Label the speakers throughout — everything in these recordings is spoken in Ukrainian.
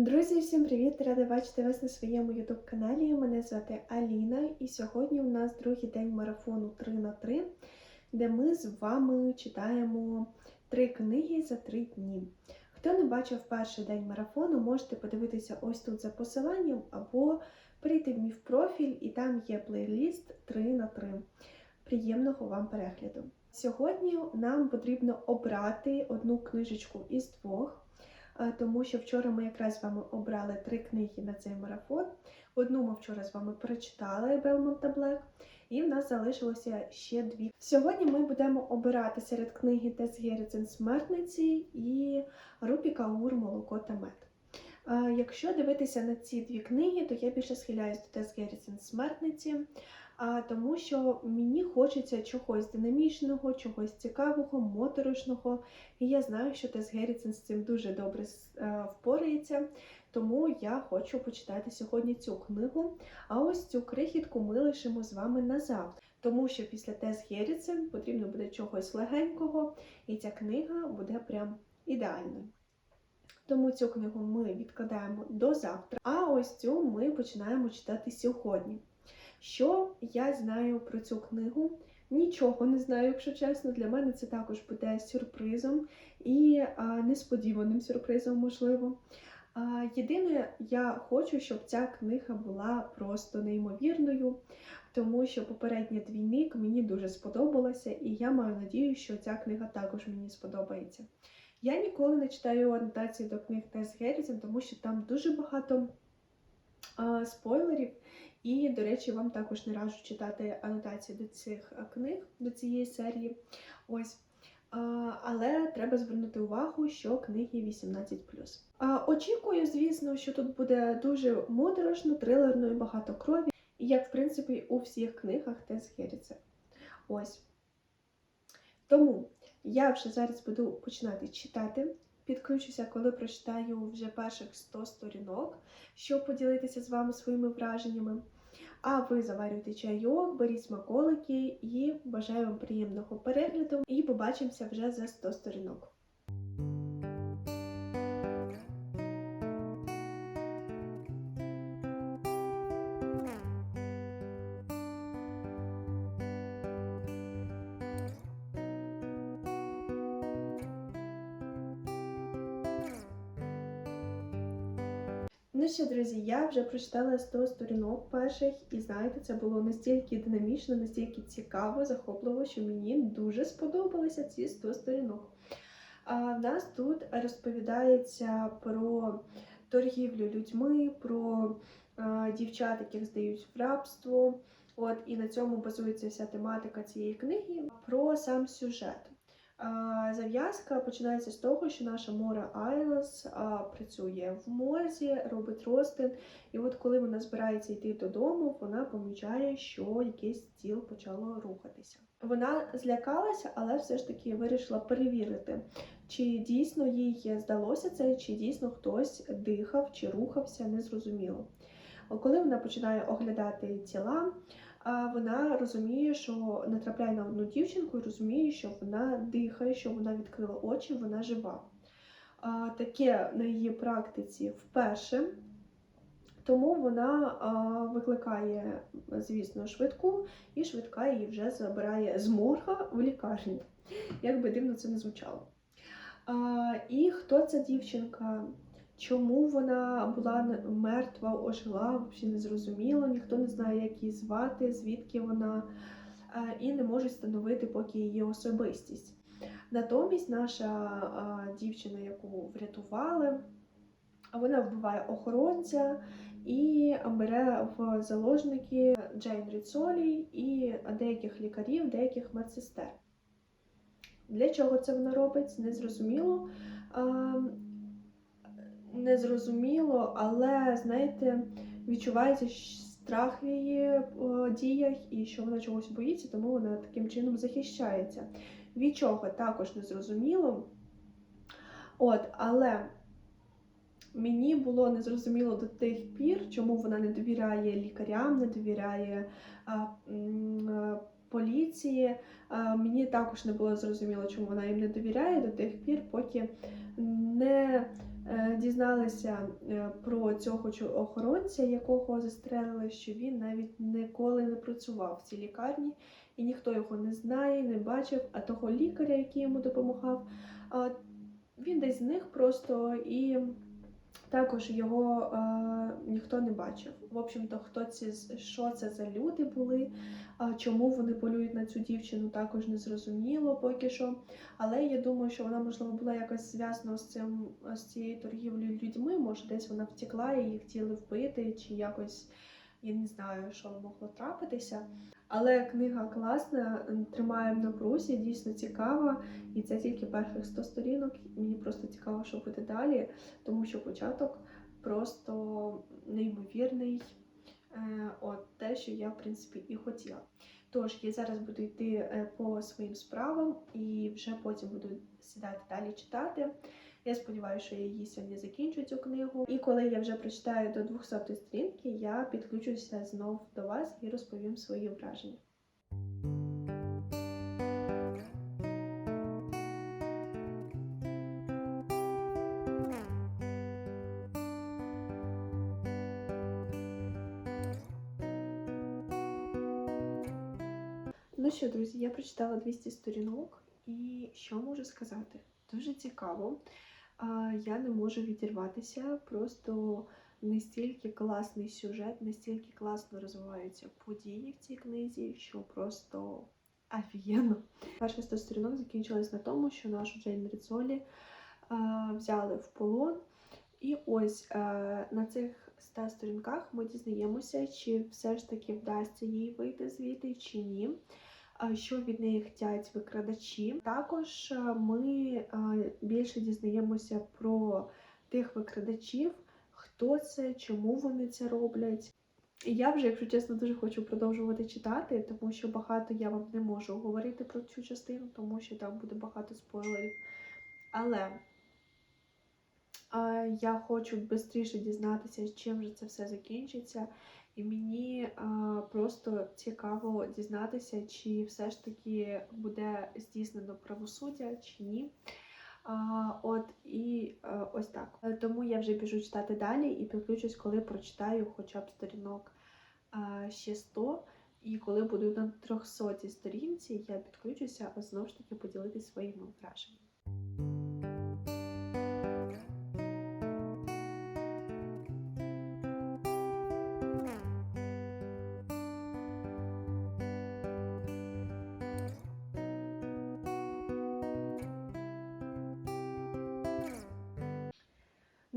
Speaker 1: Друзі, всім привіт! Рада бачити вас на своєму YouTube каналі. Мене звати Аліна, і сьогодні у нас другий день марафону 3 на 3, де ми з вами читаємо три книги за три дні. Хто не бачив перший день марафону, можете подивитися ось тут за посиланням або перейти в мій профіль, і там є плейліст 3 на 3. Приємного вам перегляду! Сьогодні нам потрібно обрати одну книжечку із двох. Е, тому що вчора ми якраз з вами обрали три книги на цей марафон. Одну ми вчора з вами прочитали Белмонта Блек, і в нас залишилося ще дві. Сьогодні ми будемо обирати серед книги Тес Геріцен Смертниці і Рупі Каур Молоко та мед. Е, Якщо дивитися на ці дві книги, то я більше схиляюсь до Тес Геріцен Смертниці, тому що мені хочеться чогось динамічного, чогось цікавого, моторошного. І я знаю, що Тес Геріцен з цим дуже добре е, впорається, тому я хочу почитати сьогодні цю книгу. А ось цю крихітку ми лишимо з вами на завтра. Тому що після Тес Геріцен потрібно буде чогось легенького, і ця книга буде прям ідеальною. Тому цю книгу ми відкладаємо до завтра. А ось цю ми починаємо читати сьогодні. Що я знаю про цю книгу? Нічого не знаю, якщо чесно. Для мене це також буде сюрпризом і а, несподіваним сюрпризом, можливо. А, єдине, я хочу, щоб ця книга була просто неймовірною, тому що попередня двійник мені дуже сподобалася, і я маю надію, що ця книга також мені сподобається. Я ніколи не читаю анотації до книг Тес Геррісон, тому що там дуже багато спойлерів. І, до речі, вам також не раджу читати анотації до цих книг, до цієї серії. Ось. Але треба звернути увагу, що книги 18. Очікую, звісно, що тут буде дуже моторошно, трилерно і багато крові, як, в принципі, у всіх книгах Тес Геріце. Ось. Тому я вже зараз буду починати читати. Підключуся, коли прочитаю вже перших 100 сторінок, щоб поділитися з вами своїми враженнями. А ви заварюйте чайок, беріть смаколики і бажаю вам приємного перегляду. І побачимося вже за 100 сторінок. Що, друзі, я вже прочитала 100 сторінок перших, і знаєте, це було настільки динамічно, настільки цікаво, захопливо, що мені дуже сподобалися ці 100 сторінок. А в нас тут розповідається про торгівлю людьми, про а, дівчат, яких здають в рабство. От і на цьому базується вся тематика цієї книги, про сам сюжет. Зав'язка починається з того, що наша Мора Айлас працює в морзі, робить ростин. І от коли вона збирається йти додому, вона помічає, що якесь тіло почало рухатися. Вона злякалася, але все ж таки вирішила перевірити, чи дійсно їй здалося це, чи дійсно хтось дихав чи рухався, незрозуміло. Коли вона починає оглядати тіла, вона розуміє, що натрапляє на одну дівчинку і розуміє, що вона дихає, що вона відкрила очі, вона жива. Таке на її практиці вперше. Тому вона викликає, звісно, швидку, і швидка її вже забирає з морга в лікарню. Як би дивно це не звучало. І хто ця дівчинка? Чому вона була мертва, ожила, взагалі не зрозуміло, ніхто не знає, як її звати, звідки вона, і не можуть встановити поки її особистість. Натомість наша дівчина, яку врятували, вона вбиває охоронця і бере в заложники Джейн Ріцолі і деяких лікарів, деяких медсестер. Для чого це вона робить? Незрозуміло незрозуміло, але, знаєте, відчувається страх в її діях і що вона чогось боїться, тому вона таким чином захищається. Від чого також незрозуміло. От, але мені було незрозуміло до тих пір, чому вона не довіряє лікарям, не довіряє а, поліції. А, мені також не було зрозуміло, чому вона їм не довіряє до тих пір, поки не Дізналися е, про цього охоронця, якого застрелили, що він навіть ніколи не працював в цій лікарні, і ніхто його не знає, не бачив. А того лікаря, який йому допомагав, він десь з них просто і також його е, ніхто не бачив. В общем-то, хто ці що це за люди були, е, чому вони полюють на цю дівчину, також не зрозуміло поки що. Але я думаю, що вона можливо була якось зв'язана з цим з цією торгівлею людьми. Може, десь вона втекла і її хотіли вбити, чи якось я не знаю, що могло трапитися. Але книга класна, м, тримає в напрузі, дійсно цікава. І це тільки перших 100 сторінок. Мені просто цікаво, що буде далі, тому що початок просто неймовірний. Е, От те, що я в принципі і хотіла. Тож я зараз буду йти е, по своїм справам і вже потім буду сідати далі читати. Я сподіваюся, що я її сьогодні закінчу цю книгу. І коли я вже прочитаю до 200 сторінки, я підключуся знов до вас і розповім свої враження. Ну що, друзі, я прочитала 200 сторінок, і що можу сказати? Дуже цікаво. Я не можу відірватися. Просто настільки класний сюжет, настільки класно розвиваються події в цій книзі, що просто офігенно. Перші 100 сторінок закінчились на тому, що нашу Джейн Ріцолі взяли в полон. І ось на цих 100 сторінках ми дізнаємося, чи все ж таки вдасться їй вийти звідти, чи ні. Що від неї хотять викрадачі. Також е, ми е, більше дізнаємося про тих викрадачів, хто це, чому вони це роблять. І я вже, якщо чесно, дуже хочу продовжувати читати, тому що багато я вам не можу говорити про цю частину, тому що там буде багато спойлерів. Але я хочу швидше дізнатися, чим же це все закінчиться. І мені а, просто цікаво дізнатися, чи все ж таки буде здійснено правосуддя, чи ні. А, от і а, ось так. Е, Тому я вже біжу читати далі і підключусь, коли прочитаю хоча б сторінок а, ще 100. І коли буду на 300 сторінці, я підключуся, знову ж таки поділитися своїми враженнями.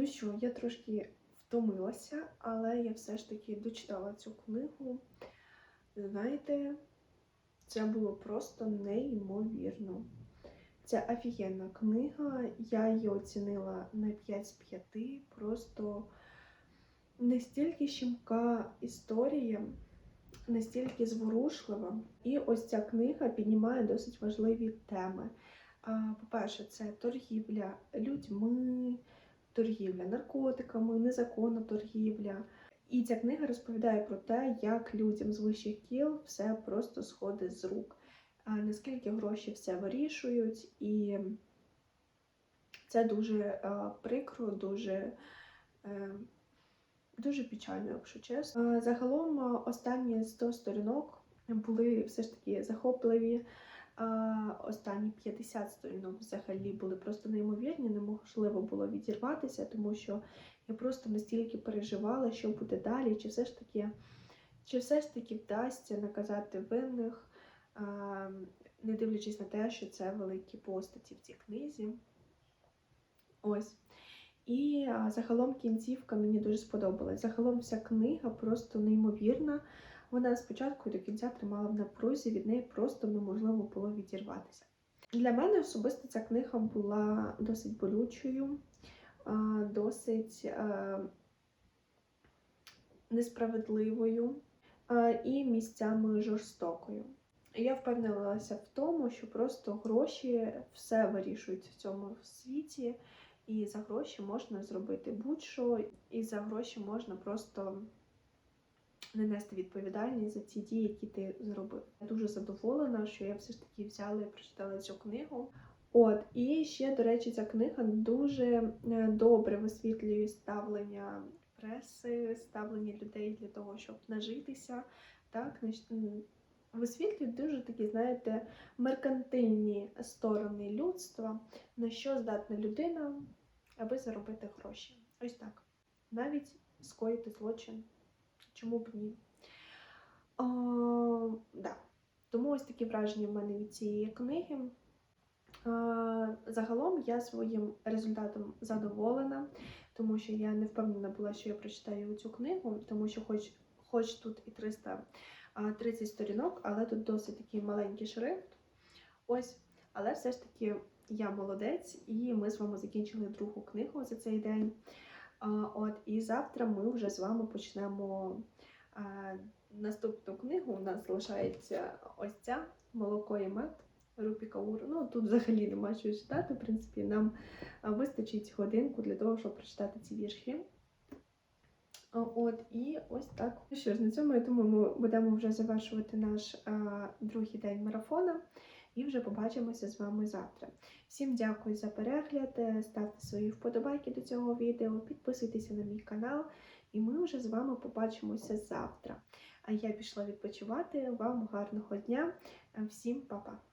Speaker 1: Ну що, я трошки втомилася, але я все ж таки дочитала цю книгу. Знаєте, це було просто неймовірно. Це офігенна книга. Я її оцінила на 5 з 5. Просто настільки щемка історія, настільки зворушлива. І ось ця книга піднімає досить важливі теми. По-перше, це торгівля людьми, торгівля наркотиками, незаконна торгівля. І ця книга розповідає про те, як людям з вищих кіл все просто сходить з рук, наскільки гроші все вирішують, і це дуже е, прикро, дуже, е, дуже печально, якщо чесно. Е, Загалом останні 100 сторінок були все ж таки захопливі. Останні 50 сторінок взагалі були просто неймовірні, неможливо було відірватися, тому що я просто настільки переживала, що буде далі, чи все ж таки, чи все ж таки вдасться наказати винних, не дивлячись на те, що це великі постаті в цій книзі. Ось. І загалом кінцівка мені дуже сподобалась. Загалом вся книга просто неймовірна. Вона спочатку до кінця тримала в напрузі, від неї просто неможливо було відірватися. Для мене особисто ця книга була досить болючою, досить несправедливою і місцями жорстокою. Я впевнилася в тому, що просто гроші все вирішують в цьому світі, і за гроші можна зробити будь-що, і за гроші можна просто не нести відповідальність за ті дії, які ти зробив. Я дуже задоволена, що я все ж таки взяла і прочитала цю книгу. От, і ще, до речі, ця книга дуже е, добре висвітлює ставлення преси, ставлення людей для того, щоб нажитися. Так, висвітлює дуже такі, знаєте, меркантильні сторони людства, на що здатна людина, аби заробити гроші. Ось так. Навіть скоїти злочин. Чому б ні? А, да. Тому ось такі враження в мене від цієї книги. Загалом я своїм результатом задоволена, тому що я не впевнена була, що я прочитаю цю книгу, тому що хоч, хоч тут і 330 сторінок, але тут досить такий маленький шрифт. Ось, але все ж таки я молодець, і ми з вами закінчили другу книгу за цей день. От, і завтра ми вже з вами почнемо наступну книгу. У нас залишається ось ця молоко і мед. Рупі Каур. Ну тут взагалі нема що читати. В принципі, нам вистачить годинку для того, щоб прочитати ці вірші. От і ось так. Ну що ж, на цьому я думаю, ми будемо вже завершувати наш а, другий день марафона. І вже побачимося з вами завтра. Всім дякую за перегляд. е, Ставте свої вподобайки до цього відео, підписуйтеся на мій канал, і ми вже з вами побачимося завтра. А я пішла відпочивати. Вам гарного дня. Всім па-па!